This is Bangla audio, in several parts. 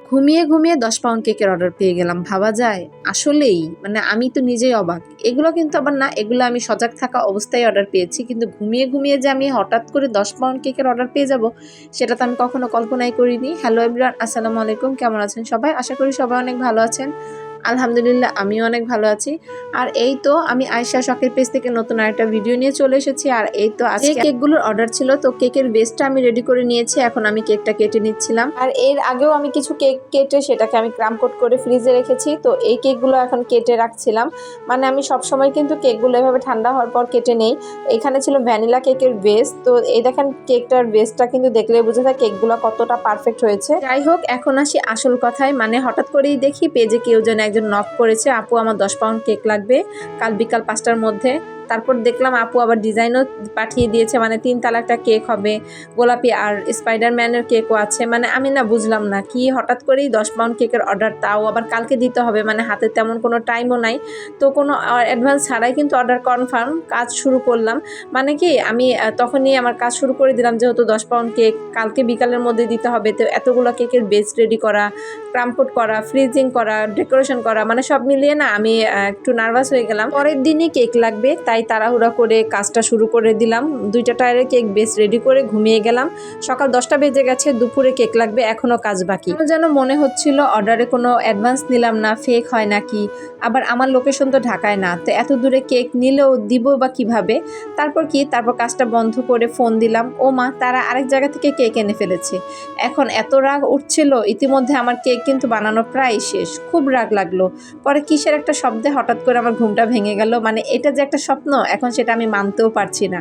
ঘুমিয়ে ঘুমিয়ে দশ পাউন্ড কেকের অর্ডার পেয়ে গেলাম, ভাবা যায়। আসলেই মানে আমি তো নিজেই অবাক। এগুলো কিন্তু আবার না, এগুলো আমি সজাগ থাকা অবস্থায় অর্ডার পেয়েছি, কিন্তু ঘুমিয়ে ঘুমিয়ে যে আমি হঠাৎ করে দশ পাউন্ড কেকের অর্ডার পেয়ে যাব, সেটা তো আমি কখনো কল্পনাই করিনি। হ্যালো এভরিওয়ান আসসালামু আলাইকুম, কেমন আছেন সবাই? আশা করি সবাই অনেক ভালো আছেন। আলহামদুলিল্লাহ আমিও অনেক ভালো আছি। আর এই তো আমি আয়শা শখের পেজ থেকে নতুন আরেকটা ভিডিও নিয়ে চলে এসেছি। আর এই তো আজকে কেকগুলোর অর্ডার ছিল তো কেকের বেসটা আমি রেডি করে নিয়েছি এখন আমি কেকটা কেটে নিচ্ছিলাম। আর এর আগেও আমি কিছু কেক কেটে সেটাকে আমি ক্রাম কোট করে ফ্রিজে রেখেছি তো এই কেকগুলো এখন কেটে রাখছিলাম। মানে আমি সব সময় কিন্তু কেকগুলো এভাবে ঠান্ডা হওয়ার পর কেটে নেই। এখানে ছিল ভ্যানিলা কেকের বেস তো এই দেখেন কেকটার বেসটা কিন্তু দেখলে বোঝা যায় কেকগুলো কতটা পারফেক্ট হয়েছে। যাই হোক এখন আসি আসল কথায়। মানে হঠাৎ করেই দেখি পেজে কেউ যেন একজন নক করেছে আপু আমার দশ পাউন্ড কেক লাগবে। কাল বিকাল পাঁচটার মধ্যে তারপর দেখলাম আপু আবার ডিজাইনও পাঠিয়ে দিয়েছে মানে তিন তালাকটা কেক হবে, গোলাপি আর স্পাইডারম্যানের কেকও আছে মানে আমি না বুঝলাম না কি হঠাৎ করেই দশ পাউন্ড কেকের অর্ডার তাও আবার কালকে দিতে হবে মানে হাতে তেমন কোনো টাইমও নাই, তো কোনো অ্যাডভান্স ছাড়াই কিন্তু অর্ডার কনফার্ম কাজ শুরু করলাম মানে কি আমি তখনই আমার কাজ শুরু করে দিলাম যেহেতু দশ পাউন্ড কেক কালকে বিকালের মধ্যে দিতে হবে, তো এতগুলো কেকের বেস রেডি করা ক্রামকোট করা ফ্রিজিং করা ডেকোরেশন করা মানে সব মিলিয়ে না আমি একটু নার্ভাস হয়ে গেলাম। পরের দিনই কেক লাগবে, তাই তাড়াহুড়া করে কাজটা শুরু করে দিলাম। দুইটা টায়ারের কেক বেস রেডি করে ঘুমিয়ে গেলাম। সকাল দশটা বেজে গেছে, দুপুরে কেক লাগবে এখনও কাজ বাকি। যেন মনে হচ্ছিল অর্ডারে কোনো অ্যাডভান্স নিলাম না ফেক হয় নাকি? আবার আমার লোকেশন তো ঢাকায় না, তো এত দূরে কেক নিলেও দিব বা কীভাবে? তারপর কি? তারপর কাজটা বন্ধ করে ফোন দিলাম। ও মা, তারা আরেক জায়গা থেকে কেক এনে ফেলেছে। এখন এত রাগ উঠছিল, ইতিমধ্যে আমার কেক কিন্তু বানানো প্রায় শেষ। খুব রাগ লাগল। পরে কিসের একটা শব্দে হঠাৎ করে আমার ঘুমটা ভেঙে গেল। মানে এটা যে একটা স্বপ্ন, এখন সেটা আমি মানতেও পারছি না।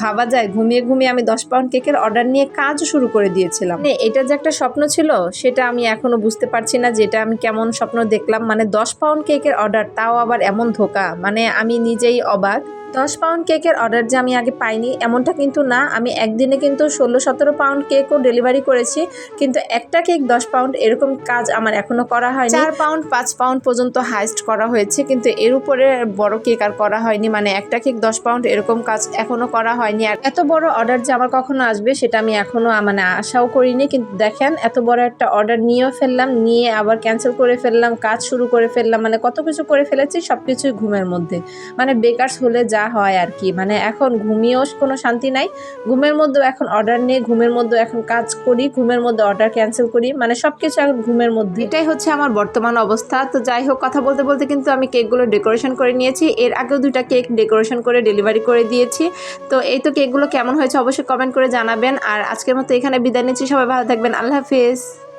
ভাবা যায়, ঘুমিয়ে ঘুমিয়ে আমি দশ পাউন্ড কেকের অর্ডার নিয়ে কাজ শুরু করে দিয়েছিলাম। মানে এটা যে একটা স্বপ্ন ছিল, সেটা আমি এখনও বুঝতে পারছি না যেটা আমি কেমন স্বপ্ন দেখলাম। মানে দশ পাউন্ড কেকের অর্ডার তাও আবার এমন ধোকা। মানে আমি নিজেই অবাক। দশ পাউন্ড কেকের অর্ডার যে আমি আগে পাইনি, এমনটা কিন্তু না। আমি একদিনে কিন্তু ষোলো সতেরো পাউন্ড কেকও ডেলিভারি করেছি, কিন্তু একটা কেক দশ পাউন্ড এরকম কাজ আমার এখনও করা হয়নি। চার পাউন্ড পাঁচ পাউন্ড পর্যন্ত হাইস্ট করা হয়েছে, কিন্তু এর উপরে বড় কেক আর করা হয়নি। মানে একটা কেক দশ পাউন্ড এরকম কাজ এখনও করা হয়নি। আর এত বড় অর্ডার যে আমার কখনো আসবে, সেটা আমি এখনও মানে আশাও করিনি। কিন্তু দেখেন, এত বড় একটা অর্ডার নিয়েও ফেললাম, নিয়ে আবার ক্যান্সেল করে ফেললাম, কাজ শুরু করে ফেললাম মানে কত কিছু করে ফেলেছি সব কিছুই ঘুমের মধ্যে। মানে বেকারস হলে যা হয় আর কি মানে এখন ঘুমিয়েও কোনো শান্তি নাই। ঘুমের মধ্যেও এখন অর্ডার নিয়ে ঘুমের মধ্যে এখন কাজ করি, ঘুমের মধ্যে অর্ডার ক্যান্সেল করি মানে সব কিছু এখন ঘুমের মধ্যে। এটাই হচ্ছে আমার বর্তমান অবস্থা। তো যাই হোক, কথা বলতে বলতে কিন্তু আমি কেকগুলো ডেকোরেশন করে নিয়েছি। এর আগেও দুইটা কেক ডেকোরেশন করে ডেলিভারি করে দিয়েছি। তো এই তো কেকগুলো কেমন হয়েছে অবশ্যই কমেন্ট করে জানাবেন। আর আজকের মতো এখানে বিদায় নিচ্ছি। সবাই ভালো থাকবেন। আল্লাহ হাফিজ।